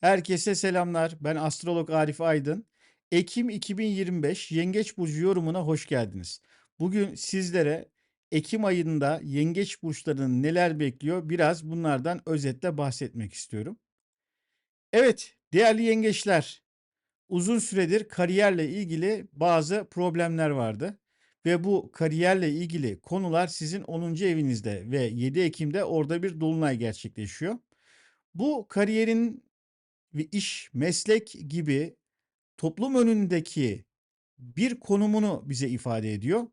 Herkese selamlar. Ben astrolog Arif Aydın. Ekim 2025 Yengeç burcu yorumuna hoş geldiniz. Bugün sizlere Ekim ayında Yengeç burçlarının neler bekliyor biraz bunlardan özetle bahsetmek istiyorum. Evet, değerli yengeçler, uzun süredir kariyerle ilgili bazı problemler vardı ve bu kariyerle ilgili konular sizin 10. evinizde ve 7 Ekim'de orada bir dolunay gerçekleşiyor. Bu kariyerin ve iş, meslek gibi toplum önündeki bir konumunu bize ifade ediyor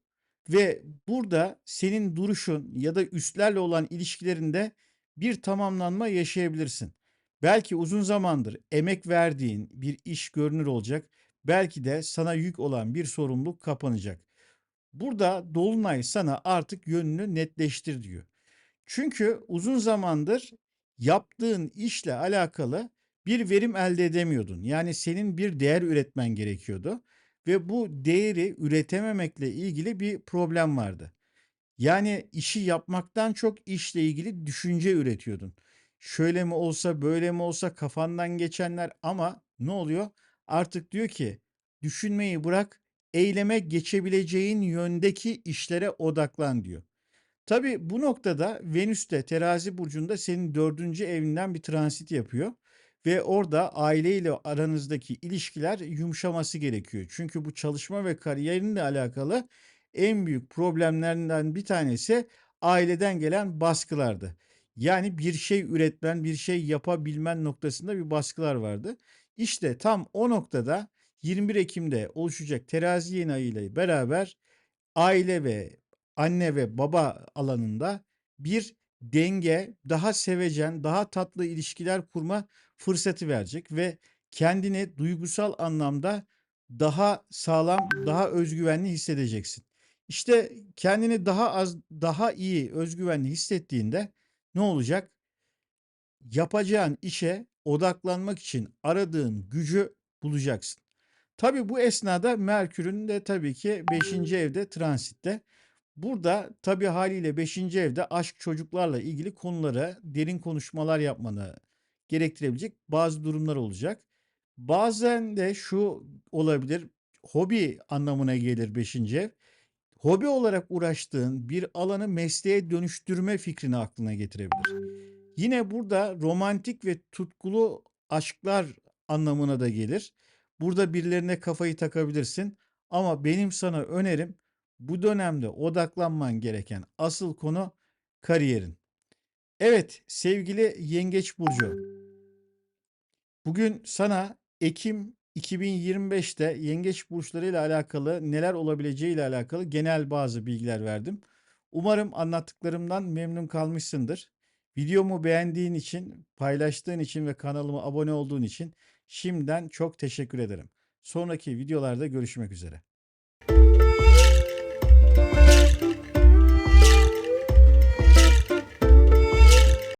ve burada senin duruşun ya da üstlerle olan ilişkilerinde bir tamamlanma yaşayabilirsin. Belki uzun zamandır emek verdiğin bir iş görünür olacak. Belki de sana yük olan bir sorumluluk kapanacak. Burada dolunay sana artık yönünü netleştir diyor. Çünkü uzun zamandır yaptığın işle alakalı bir verim elde edemiyordun. Yani senin bir değer üretmen gerekiyordu ve bu değeri üretememekle ilgili bir problem vardı. Yani işi yapmaktan çok işle ilgili düşünce üretiyordun. Şöyle mi olsa, böyle mi olsa kafandan geçenler ama ne oluyor? Artık diyor ki düşünmeyi bırak, eyleme geçebileceğin yöndeki işlere odaklan diyor. Tabii bu noktada Venüs de Terazi burcunda senin dördüncü evinden bir transit yapıyor ve orada aileyle aranızdaki ilişkiler yumuşaması gerekiyor. Çünkü bu çalışma ve kariyerinle alakalı en büyük problemlerinden bir tanesi aileden gelen baskılardı. Yani bir şey üretmen, bir şey yapabilmen noktasında bir baskılar vardı. İşte tam o noktada 21 Ekim'de oluşacak terazi yeni ayı ile beraber aile ve anne ve baba alanında bir denge, daha sevecen, daha tatlı ilişkiler kurma fırsatı verecek ve kendini duygusal anlamda daha sağlam, daha özgüvenli hissedeceksin. İşte kendini daha az, daha iyi özgüvenli hissettiğinde ne olacak? Yapacağın işe odaklanmak için aradığın gücü bulacaksın. Tabii bu esnada Merkür'ün de tabii ki 5. evde transitte. Burada tabii haliyle 5. evde aşk çocuklarla ilgili konulara derin konuşmalar yapmanı gerektirebilecek bazı durumlar olacak. Bazen de şu olabilir, hobi anlamına gelir 5. ev. Hobi olarak uğraştığın bir alanı mesleğe dönüştürme fikrini aklına getirebilir. Yine burada romantik ve tutkulu aşklar anlamına da gelir. Burada birilerine kafayı takabilirsin ama benim sana önerim bu dönemde odaklanman gereken asıl konu kariyerin. Evet sevgili Yengeç Burcu. Bugün sana Ekim 2025'te Yengeç burçları ile alakalı neler olabileceği ile alakalı genel bazı bilgiler verdim. Umarım anlattıklarımdan memnun kalmışsındır. Videomu beğendiğin için, paylaştığın için ve kanalıma abone olduğun için şimdiden çok teşekkür ederim. Sonraki videolarda görüşmek üzere.